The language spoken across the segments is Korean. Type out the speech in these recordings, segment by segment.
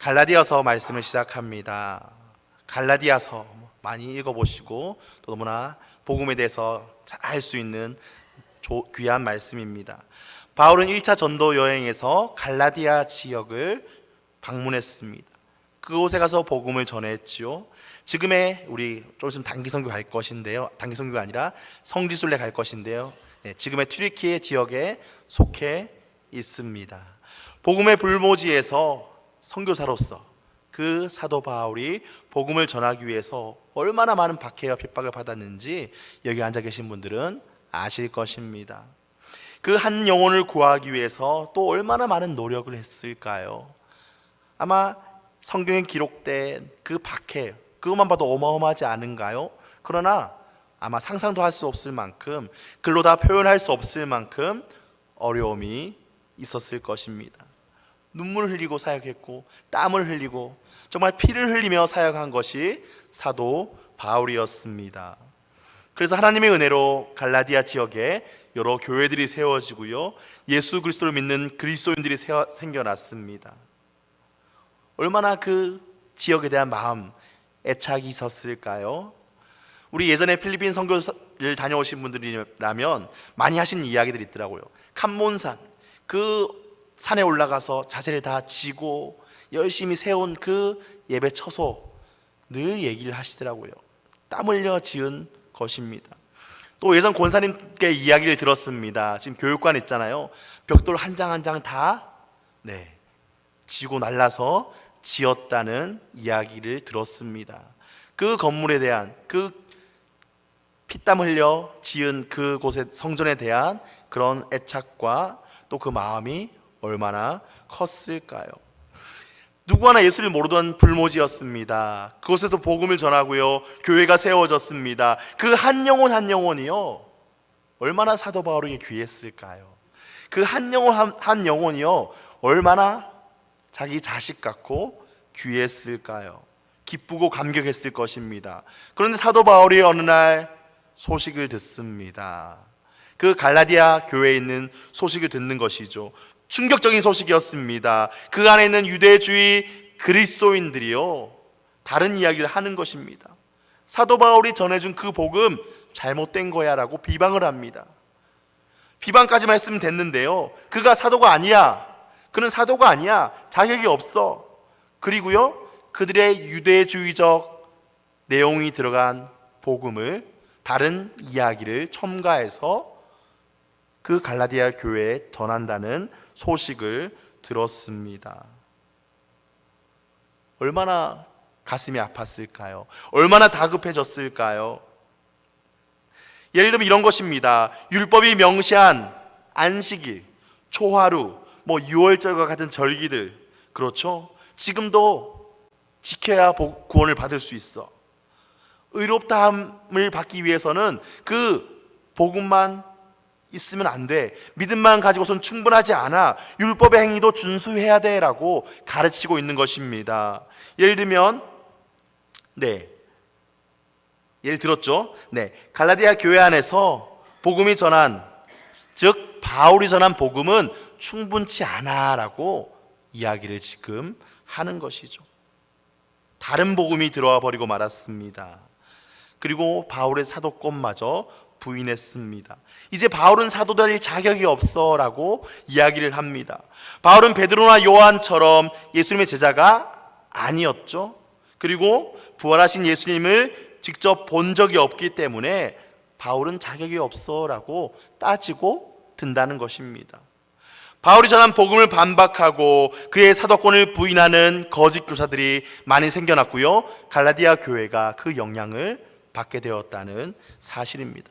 갈라디아서 말씀을 시작합니다. 갈라디아서 많이 읽어보시고 또 너무나 복음에 대해서 잘 알 수 있는 조- 귀한 말씀입니다. 바울은 1차 전도 여행에서 갈라디아 지역을 방문했습니다. 그곳에 가서 복음을 전했지요. 지금의 우리 좀 있으면 단기 선교 갈 것인데요. 단기 선교가 아니라 성지순례 갈 것인데요. 네, 지금의 튀르키예 지역에 속해 있습니다. 복음의 불모지에서 선교사로서 그 사도 바울이 복음을 전하기 위해서 얼마나 많은 박해와 핍박을 받았는지 여기 앉아 계신 분들은 아실 것입니다. 그 한 영혼을 구하기 위해서 또 얼마나 많은 노력을 했을까요? 아마 성경에 기록된 그 박해 그것만 봐도 어마어마하지 않은가요? 그러나 아마 상상도 할 수 없을 만큼 글로 다 표현할 수 없을 만큼 어려움이 있었을 것입니다. 눈물을 흘리고 사역했고 땀을 흘리고 정말 피를 흘리며 사역한 것이 사도 바울이었습니다. 그래서 하나님의 은혜로 갈라디아 지역에 여러 교회들이 세워지고요. 예수 그리스도를 믿는 그리스도인들이 세워- 생겨났습니다. 얼마나 그 지역에 대한 마음 애착이 있었을까요? 우리 예전에 필리핀 선교를 다녀오신 분들이라면 많이 하신 이야기들이 있더라고요. 캄몬산 그 산에 올라가서 자재를 다 지고 열심히 세운 그 예배 처소 늘 얘기를 하시더라고요. 땀 흘려 지은 것입니다. 또 예전 권사님께 이야기를 들었습니다. 지금 교육관 있잖아요. 벽돌 한 장 한 장 다 네, 지고 날라서 지었다는 이야기를 들었습니다. 그 건물에 대한 그 피땀 흘려 지은 그곳의 성전에 대한 그런 애착과 또 그 마음이 얼마나 컸을까요? 누구 하나 예수를 모르던 불모지였습니다. 그곳에도 복음을 전하고요. 교회가 세워졌습니다. 그 한 영혼 한 영혼이요. 얼마나 사도 바울에게 귀했을까요? 그 한 영혼 한, 한 영혼이요. 얼마나 자기 자식 같고 귀했을까요? 기쁘고 감격했을 것입니다. 그런데 사도 바울이 어느 날 소식을 듣습니다. 그 갈라디아 교회에 있는 소식을 듣는 것이죠. 충격적인 소식이었습니다. 그 안에 있는 유대주의 그리스도인들이요. 다른 이야기를 하는 것입니다. 사도 바울이 전해준 그 복음 잘못된 거야 라고 비방을 합니다. 비방까지만 했으면 됐는데요. 그가 사도가 아니야. 그는 사도가 아니야. 자격이 없어. 그리고요. 그들의 유대주의적 내용이 들어간 복음을 다른 이야기를 첨가해서 그 갈라디아 교회에 전한다는 소식을 들었습니다. 얼마나 가슴이 아팠을까요? 얼마나 다급해졌을까요? 예를 들면 이런 것입니다. 율법이 명시한 안식일, 초하루, 뭐 유월절과 같은 절기들 그렇죠? 지금도 지켜야 복- 구원을 받을 수 있어. 의롭다함을 받기 위해서는 그 복음만 있으면 안 돼. 믿음만 가지고선 충분하지 않아. 율법의 행위도 준수해야 돼라고 가르치고 있는 것입니다. 예를 들면 네. 예를 들었죠? 네. 갈라디아 교회 안에서 복음이 전한 즉 바울이 전한 복음은 충분치 않아라고 이야기를 지금 하는 것이죠. 다른 복음이 들어와 버리고 말았습니다. 그리고 바울의 사도권마저 부인했습니다. 이제 바울은 사도될 자격이 없어라고 이야기를 합니다. 바울은 베드로나 요한처럼 예수님의 제자가 아니었죠. 그리고 부활하신 예수님을 직접 본 적이 없기 때문에 바울은 자격이 없어라고 따지고 든다는 것입니다. 바울이 전한 복음을 반박하고 그의 사도권을 부인하는 거짓 교사들이 많이 생겨났고요. 갈라디아 교회가 그 영향을 받게 되었다는 사실입니다.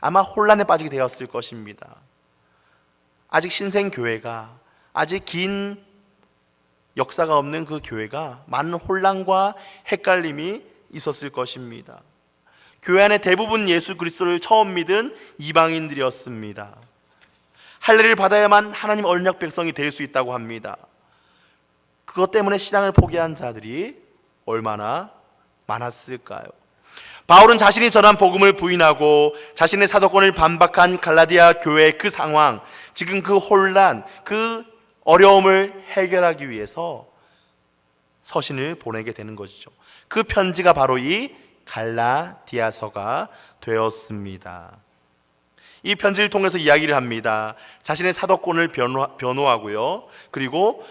아마 혼란에 빠지게 되었을 것입니다. 아직 신생 교회가 아직 긴 역사가 없는 그 교회가 많은 혼란과 헷갈림이 있었을 것입니다. 교회 안에 대부분 예수 그리스도를 처음 믿은 이방인들이었습니다. 할례를 받아야만 하나님 언약 백성이 될 수 있다고 합니다. 그것 때문에 신앙을 포기한 자들이 얼마나 많았을까요? 바울은 자신이 전한 복음을 부인하고 자신의 사도권을 반박한 갈라디아 교회의 그 상황, 지금 그 혼란, 그 어려움을 해결하기 위해서 서신을 보내게 되는 것이죠. 그 편지가 바로 이 갈라디아서가 되었습니다. 이 편지를 통해서 이야기를 합니다. 자신의 사도권을 변호, 변호하고요. 그리고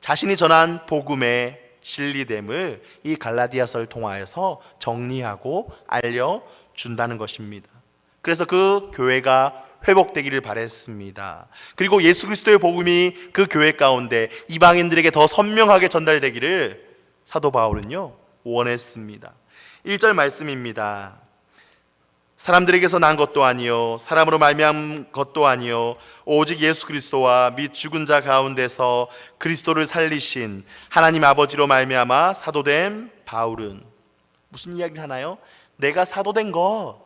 자신이 전한 복음의 진리됨을 이 갈라디아서를 통하여서 정리하고 알려 준다는 것입니다. 그래서 그 교회가 회복되기를 바랬습니다. 그리고 예수 그리스도의 복음이 그 교회 가운데 이방인들에게 더 선명하게 전달되기를 사도 바울은요 원했습니다. 1절 말씀입니다. 사람들에게서 난 것도 아니요 사람으로 말미암은 것도 아니요 오직 예수 그리스도와 및 죽은 자 가운데서 그리스도를 살리신 하나님 아버지로 말미암아 사도된 바울은 무슨 이야기를 하나요? 내가 사도된 것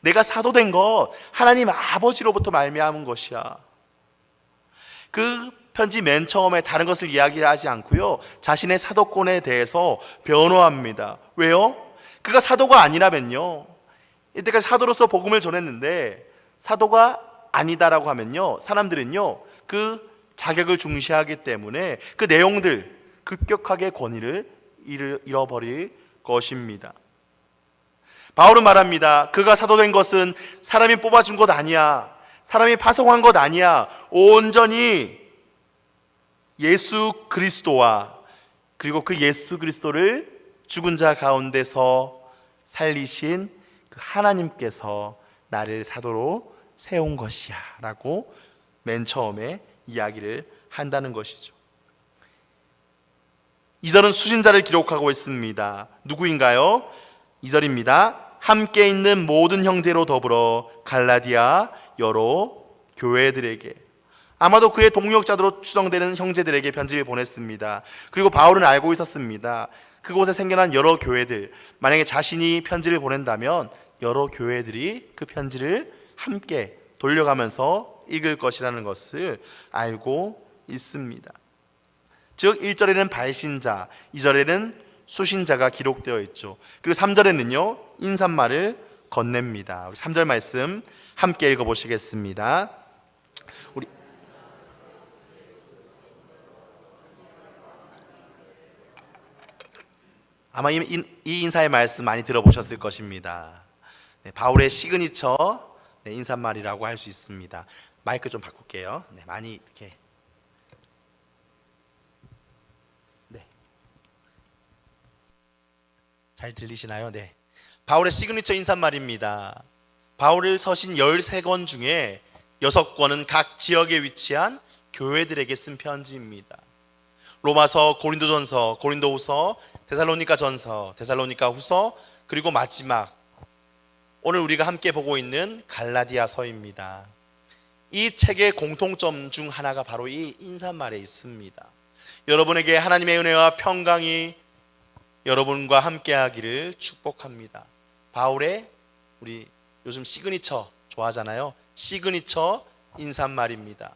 내가 사도된 것 하나님 아버지로부터 말미암은 것이야. 그 편지 맨 처음에 다른 것을 이야기하지 않고요. 자신의 사도권에 대해서 변호합니다. 왜요? 그가 사도가 아니라면요. 이때까지 사도로서 복음을 전했는데 사도가 아니다라고 하면요. 사람들은요. 그 자격을 중시하기 때문에 그 내용들 급격하게 권위를 잃어버릴 것입니다. 바울은 말합니다. 그가 사도된 것은 사람이 뽑아준 것 아니야. 사람이 파송한 것 아니야. 온전히 예수 그리스도와 그리고 그 예수 그리스도를 죽은 자 가운데서 살리신 그 하나님께서 나를 사도로 세운 것이야. 라고 맨 처음에 이야기를 한다는 것이죠. 이절은 수신자를 기록하고 있습니다. 누구인가요? 2절입니다. 함께 있는 모든 형제로 더불어 갈라디아 여러 교회들에게 아마도 그의 동력자들로 추정되는 형제들에게 편지를 보냈습니다. 그리고 바울은 알고 있었습니다. 그곳에 생겨난 여러 교회들, 만약에 자신이 편지를 보낸다면 여러 교회들이 그 편지를 함께 돌려가면서 읽을 것이라는 것을 알고 있습니다. 즉 1절에는 발신자, 2절에는 수신자가 기록되어 있죠. 그리고 3절에는요. 인사말을 건넵니다. 우리 3절 말씀 함께 읽어 보시겠습니다. 우리 아마 이, 이 인사의 말씀 많이 들어보셨을 것입니다. 네, 바울의 시그니처 네, 인사말이라고 할 수 있습니다. 마이크 좀 바꿀게요. 네, 많이 이렇게 잘 들리시나요? 네. 바울의 시그니처 인사말입니다. 바울을 서신 13권 중에 6권은 각 지역에 위치한 교회들에게 쓴 편지입니다. 로마서, 고린도전서, 고린도후서, 데살로니가전서, 데살로니가후서, 그리고 마지막 오늘 우리가 함께 보고 있는 갈라디아서입니다. 이 책의 공통점 중 하나가 바로 이 인사말에 있습니다. 여러분에게 하나님의 은혜와 평강이 여러분과 함께하기를 축복합니다. 바울의 우리 요즘 시그니처 좋아하잖아요. 시그니처 인사말입니다.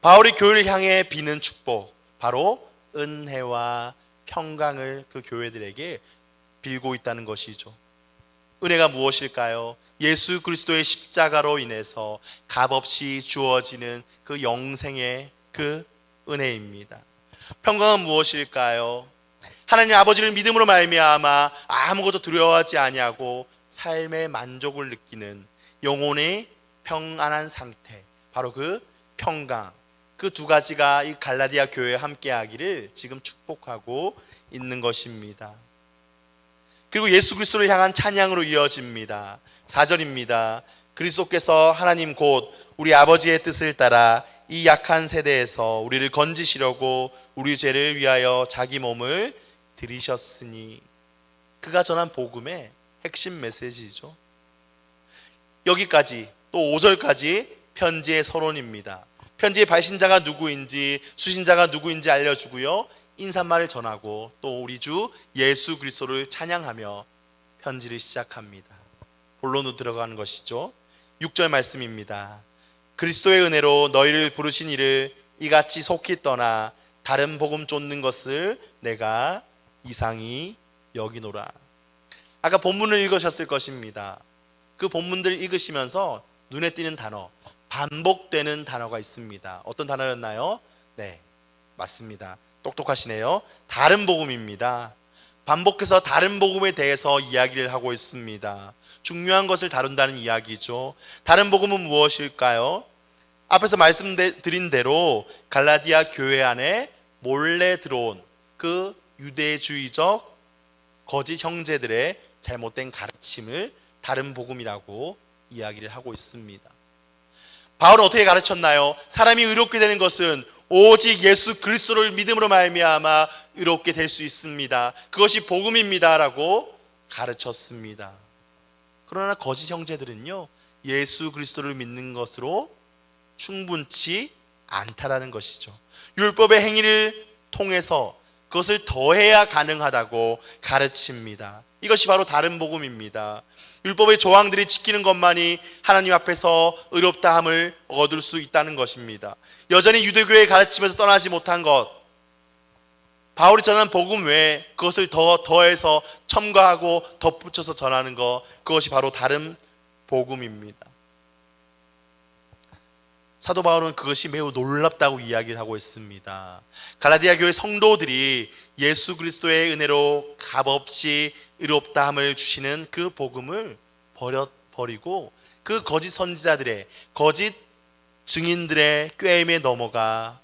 바울이 교회를 향해 비는 축복, 바로 은혜와 평강을 그 교회들에게 빌고 있다는 것이죠. 은혜가 무엇일까요? 예수 그리스도의 십자가로 인해서 값없이 주어지는 그 영생의 그 은혜입니다. 평강은 무엇일까요? 하나님 아버지를 믿음으로 말미암아 아무것도 두려워하지 아니하고 삶의 만족을 느끼는 영혼의 평안한 상태 바로 그 평강 그 두 가지가 이 갈라디아 교회에 함께하기를 지금 축복하고 있는 것입니다. 그리고 예수 그리스도를 향한 찬양으로 이어집니다. 4절입니다. 그리스도께서 하나님 곧 우리 아버지의 뜻을 따라 이 약한 세대에서 우리를 건지시려고 우리 죄를 위하여 자기 몸을 들이셨으니 그가 전한 복음의 핵심 메시지죠. 여기까지 또 5절까지 편지의 서론입니다. 편지의 발신자가 누구인지 수신자가 누구인지 알려주고요. 인사말을 전하고 또 우리 주 예수 그리스도를 찬양하며 편지를 시작합니다. 본론으로 들어가는 것이죠. 6절 말씀입니다. 그리스도의 은혜로 너희를 부르신 이를 이같이 속히 떠나 다른 복음 쫓는 것을 내가 이상이 여기노라. 아까 본문을 읽으셨을 것입니다. 그 본문들 읽으시면서 눈에 띄는 단어, 반복되는 단어가 있습니다. 어떤 단어였나요? 네, 맞습니다. 똑똑하시네요. 다른 복음입니다. 반복해서 다른 복음에 대해서 이야기를 하고 있습니다. 중요한 것을 다룬다는 이야기죠. 다른 복음은 무엇일까요? 앞에서 말씀드린 대로 갈라디아 교회 안에 몰래 들어온 그 유대주의적 거짓 형제들의 잘못된 가르침을 다른 복음이라고 이야기를 하고 있습니다. 바울은 어떻게 가르쳤나요? 사람이 의롭게 되는 것은 오직 예수 그리스도를 믿음으로 말미암아 의롭게 될 수 있습니다. 그것이 복음입니다라고 가르쳤습니다. 그러나 거짓 형제들은요. 예수 그리스도를 믿는 것으로 충분치 않다라는 것이죠. 율법의 행위를 통해서 그것을 더해야 가능하다고 가르칩니다. 이것이 바로 다른 복음입니다. 율법의 조항들이 지키는 것만이 하나님 앞에서 의롭다함을 얻을 수 있다는 것입니다. 여전히 유대교의 가르침에서 떠나지 못한 것, 바울이 전한 복음 외에 그것을 더 더해서 첨가하고 덧붙여서 전하는 것, 그것이 바로 다른 복음입니다. 사도 바울은 그것이 매우 놀랍다고 이야기를 하고 있습니다. 갈라디아 교회 성도들이 예수 그리스도의 은혜로 값없이 의롭다함을 주시는 그 복음을 버려 버리고 그 거짓 선지자들의 거짓 증인들의 꾀임에 넘어가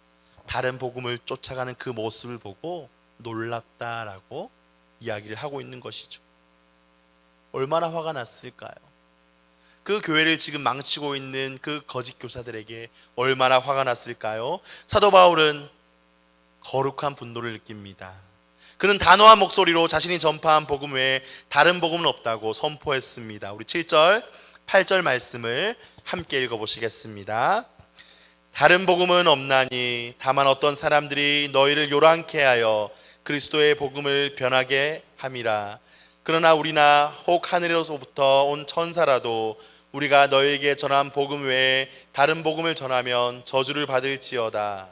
다른 복음을 쫓아가는 그 모습을 보고 놀랐다라고 이야기를 하고 있는 것이죠. 얼마나 화가 났을까요? 그 교회를 지금 망치고 있는 그 거짓 교사들에게 얼마나 화가 났을까요? 사도 바울은 거룩한 분노를 느낍니다. 그는 단호한 목소리로 자신이 전파한 복음 외에 다른 복음은 없다고 선포했습니다. 우리 7절, 8절 말씀을 함께 읽어보시겠습니다. 다른 복음은 없나니 다만 어떤 사람들이 너희를 요란케 하여 그리스도의 복음을 변하게 함이라. 그러나 우리나 혹 하늘에서부터 온 천사라도 우리가 너에게 전한 복음 외에 다른 복음을 전하면 저주를 받을지어다.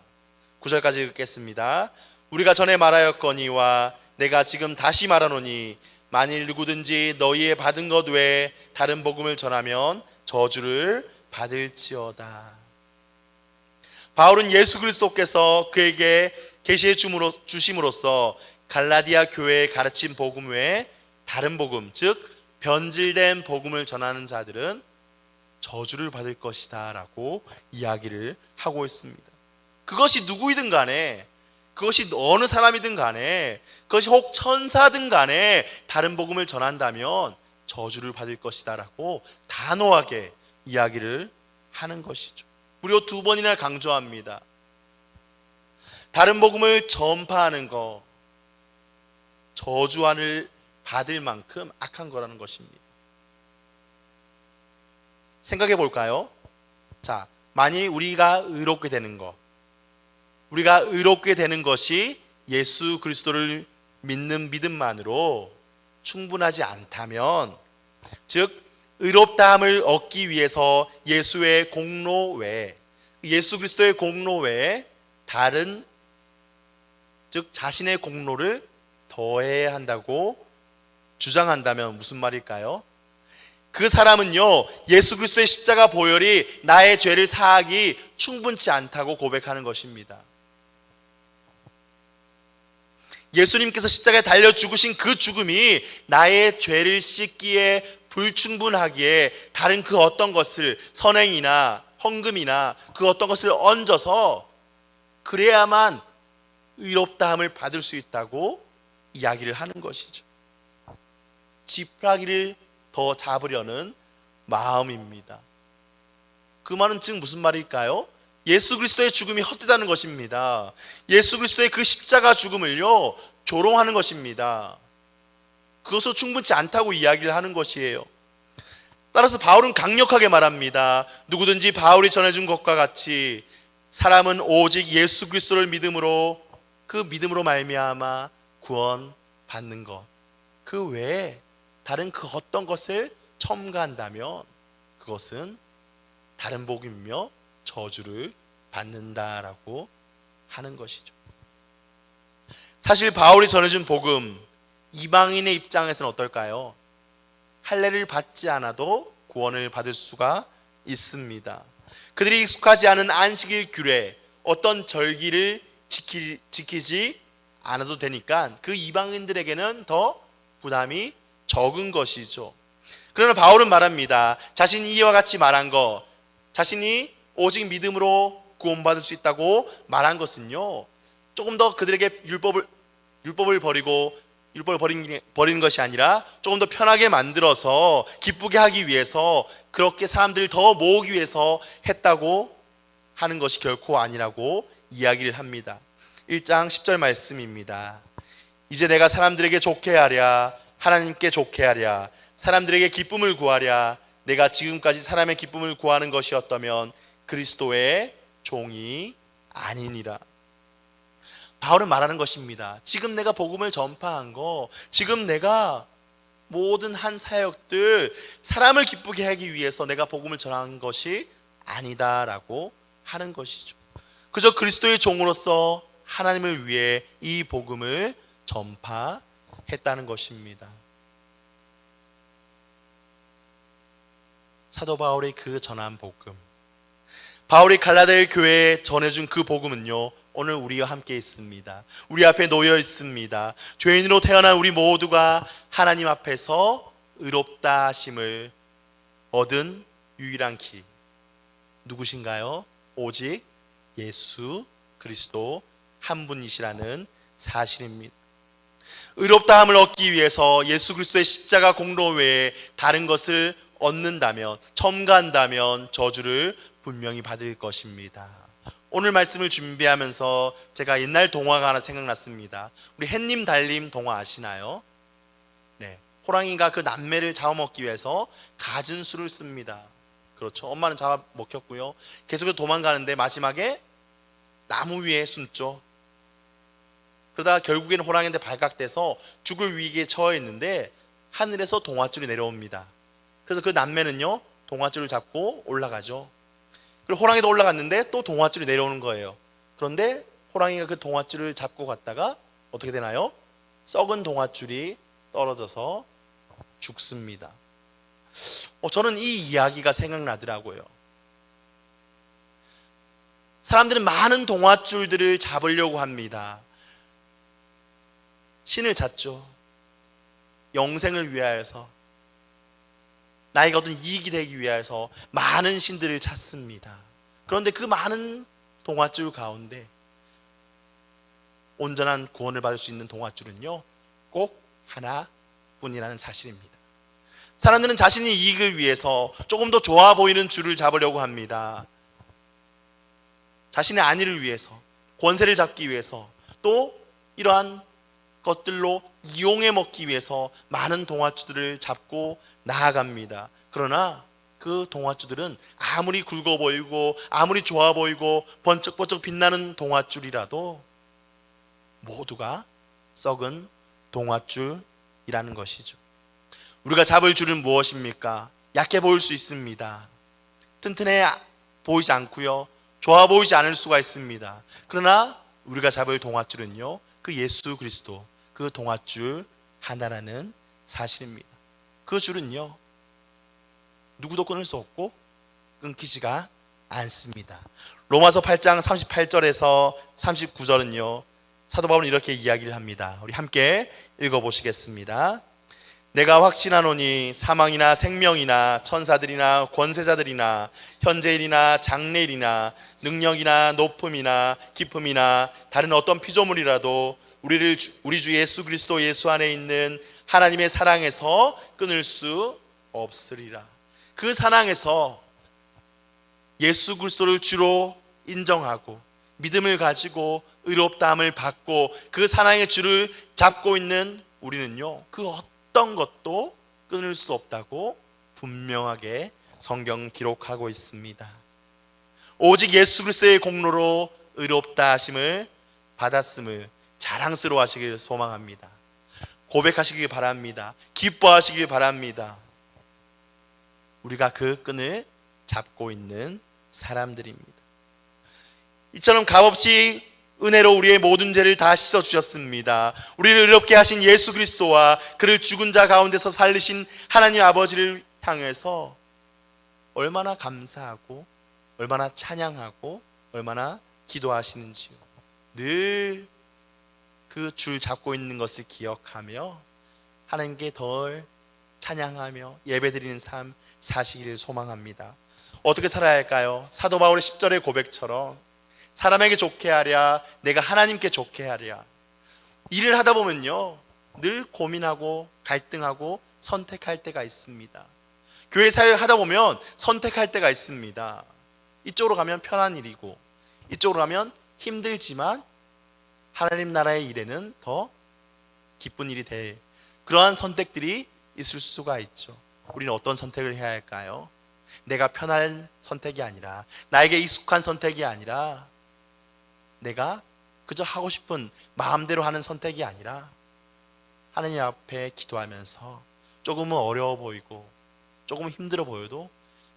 9절까지 읽겠습니다. 우리가 전에 말하였거니와 내가 지금 다시 말하노니 만일 누구든지 너희의 받은 것 외에 다른 복음을 전하면 저주를 받을지어다. 바울은 예수 그리스도께서 그에게 계시해 주심으로써 갈라디아 교회의 가르친 복음 외에 다른 복음, 즉 변질된 복음을 전하는 자들은 저주를 받을 것이다라고 이야기를 하고 있습니다. 그것이 누구이든 간에 그것이 어느 사람이든 간에 그것이 혹 천사든 간에 다른 복음을 전한다면 저주를 받을 것이다라고 단호하게 이야기를 하는 것이죠. 무려 두 번이나 강조합니다. 다른 복음을 전파하는 거 저주안을 받을 만큼 악한 거라는 것입니다. 생각해 볼까요? 자, 만일 우리가 의롭게 되는 것, 우리가 의롭게 되는 것이 예수 그리스도를 믿는 믿음만으로 충분하지 않다면, 즉 의롭다함을 얻기 위해서 예수의 공로 외에 예수 그리스도의 공로 외에 다른 즉 자신의 공로를 더해야 한다고 주장한다면 무슨 말일까요? 그 사람은요, 예수 그리스도의 십자가 보혈이 나의 죄를 사하기 충분치 않다고 고백하는 것입니다. 예수님께서 십자가에 달려 죽으신 그 죽음이 나의 죄를 씻기에 불충분하기에 다른 그 어떤 것을 선행이나 헌금이나 그 어떤 것을 얹어서 그래야만 의롭다함을 받을 수 있다고 이야기를 하는 것이죠. 지푸라기를 더 잡으려는 마음입니다. 그 말은 즉 무슨 말일까요? 예수 그리스도의 죽음이 헛되다는 것입니다. 예수 그리스도의 그 십자가 죽음을요 조롱하는 것입니다. 그것으로 충분치 않다고 이야기를 하는 것이에요. 따라서 바울은 강력하게 말합니다. 누구든지 바울이 전해준 것과 같이 사람은 오직 예수 그리스도를 믿음으로 그 믿음으로 말미암아 구원 받는 것. 그 외에 다른 그 어떤 것을 첨가한다면 그것은 다른 복이며 저주를 받는다라고 하는 것이죠. 사실 바울이 전해준 복음 이방인의 입장에서는 어떨까요? 할례를 받지 않아도 구원을 받을 수가 있습니다. 그들이 익숙하지 않은 안식일 규례, 어떤 절기를 지키, 지키지 않아도 되니까 그 이방인들에게는 더 부담이 적은 것이죠. 그러나 바울은 말합니다. 자신이 이와 같이 말한 것, 자신이 오직 믿음으로 구원받을 수 있다고 말한 것은요. 조금 더 그들에게 율법을 율법을 버리고 율법을 버린, 버리는 것이 아니라 조금 더 편하게 만들어서 기쁘게 하기 위해서 그렇게 사람들을 더 모으기 위해서 했다고 하는 것이 결코 아니라고 이야기를 합니다. 1장 10절 말씀입니다. 이제 내가 사람들에게 좋게 하랴 하나님께 좋게 하랴 사람들에게 기쁨을 구하랴 내가 지금까지 사람의 기쁨을 구하는 것이었다면 그리스도의 종이 아니니라. 바울은 말하는 것입니다. 지금 내가 복음을 전파한 거, 지금 내가 모든 한 사역들 사람을 기쁘게 하기 위해서 내가 복음을 전한 것이 아니다라고 하는 것이죠. 그저 그리스도의 종으로서 하나님을 위해 이 복음을 전파했다는 것입니다. 사도 바울의 그 전한 복음, 바울이 갈라디아 교회에 전해준 그 복음은요. 오늘 우리와 함께 있습니다. 우리 앞에 놓여 있습니다. 죄인으로 태어난 우리 모두가 하나님 앞에서 의롭다 하심을 얻은 유일한 길 누구신가요? 오직 예수 그리스도 한 분이시라는 사실입니다. 의롭다함을 얻기 위해서 예수 그리스도의 십자가 공로 외에 다른 것을 얻는다면 첨가한다면 저주를 분명히 받을 것입니다. 오늘 말씀을 준비하면서 제가 옛날 동화가 하나 생각났습니다. 우리 햇님 달님 동화 아시나요? 네. 호랑이가 그 남매를 잡아먹기 위해서 갖은 수를 씁니다. 그렇죠. 엄마는 잡아먹혔고요. 계속해서 도망가는데 마지막에 나무 위에 숨죠. 그러다가 결국에는 호랑이한테 발각돼서 죽을 위기에 처해 있는데 하늘에서 동화줄이 내려옵니다. 그래서 그 남매는요 동화줄을 잡고 올라가죠. 그리고 호랑이도 올라갔는데 또 동화줄이 내려오는 거예요. 그런데 호랑이가 그 동화줄을 잡고 갔다가 어떻게 되나요? 썩은 동화줄이 떨어져서 죽습니다. 어, 저는 이 이야기가 생각나더라고요. 사람들은 많은 동화줄들을 잡으려고 합니다. 신을 찾죠. 영생을 위하여서 나에게 어떤 이익이 되기 위해서 많은 신들을 찾습니다. 그런데 그 많은 동화줄 가운데 온전한 구원을 받을 수 있는 동화줄은요, 꼭 하나뿐이라는 사실입니다. 사람들은 자신의 이익을 위해서 조금 더 좋아 보이는 줄을 잡으려고 합니다. 자신의 안위를 위해서, 권세를 잡기 위해서, 또 이러한 것들로 이용해 먹기 위해서 많은 동화줄들을 잡고 나아갑니다. 그러나 그 동화줄들은 아무리 굵어 보이고 아무리 좋아 보이고 번쩍번쩍 빛나는 동화줄이라도 모두가 썩은 동화줄이라는 것이죠. 우리가 잡을 줄은 무엇입니까? 약해 보일 수 있습니다. 튼튼해 보이지 않고요. 좋아 보이지 않을 수가 있습니다. 그러나 우리가 잡을 동화줄은요. 그 예수 그리스도 그 동화줄 하나라는 사실입니다. 그 줄은요. 누구도 끊을 수 없고 끊기지가 않습니다. 로마서 8장 38절에서 39절은요. 사도 바울은 이렇게 이야기를 합니다. 우리 함께 읽어 보시겠습니다. 내가 확신하노니 사망이나 생명이나 천사들이나 권세자들이나 현재일이나 장래일이나 능력이나 높음이나 기쁨이나 다른 어떤 피조물이라도 우리를 주- 우리 주 예수 그리스도 예수 안에 있는 하나님의 사랑에서 끊을 수 없으리라. 그 사랑에서 예수 그리스도를 주로 인정하고 믿음을 가지고 의롭다함을 받고 그 사랑의 줄을 잡고 있는 우리는요. 그 어떤 것도 끊을 수 없다고 분명하게 성경 기록하고 있습니다. 오직 예수 그리스도의 공로로 의롭다 하심을 받았음을 자랑스러워 하시길 소망합니다. 고백하시길 바랍니다. 기뻐하시길 바랍니다. 우리가 그 끈을 잡고 있는 사람들입니다. 이처럼 값없이 은혜로 우리의 모든 죄를 다 씻어 주셨습니다. 우리를 의롭게 하신 예수 그리스도와 그를 죽은 자 가운데서 살리신 하나님 아버지를 향해서 얼마나 감사하고 얼마나 찬양하고 얼마나 기도하시는지요. 늘 그 줄 잡고 있는 것을 기억하며 하나님께 덜 찬양하며 예배드리는 삶 사시기를 소망합니다. 어떻게 살아야 할까요? 사도 바울의 10절의 고백처럼 사람에게 좋게 하랴 내가 하나님께 좋게 하랴 일을 하다 보면요 늘 고민하고 갈등하고 선택할 때가 있습니다. 교회 사역을 하다 보면 선택할 때가 있습니다. 이쪽으로 가면 편한 일이고 이쪽으로 가면 힘들지만 하나님 나라의 일에는 더 기쁜 일이 될 그러한 선택들이 있을 수가 있죠. 우리는 어떤 선택을 해야 할까요? 내가 편할 선택이 아니라 나에게 익숙한 선택이 아니라 내가 그저 하고 싶은 마음대로 하는 선택이 아니라 하나님 앞에 기도하면서 조금은 어려워 보이고 조금 힘들어 보여도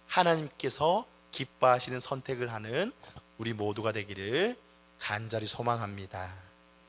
하나님께서 기뻐하시는 선택을 하는 우리 모두가 되기를 간절히 소망합니다.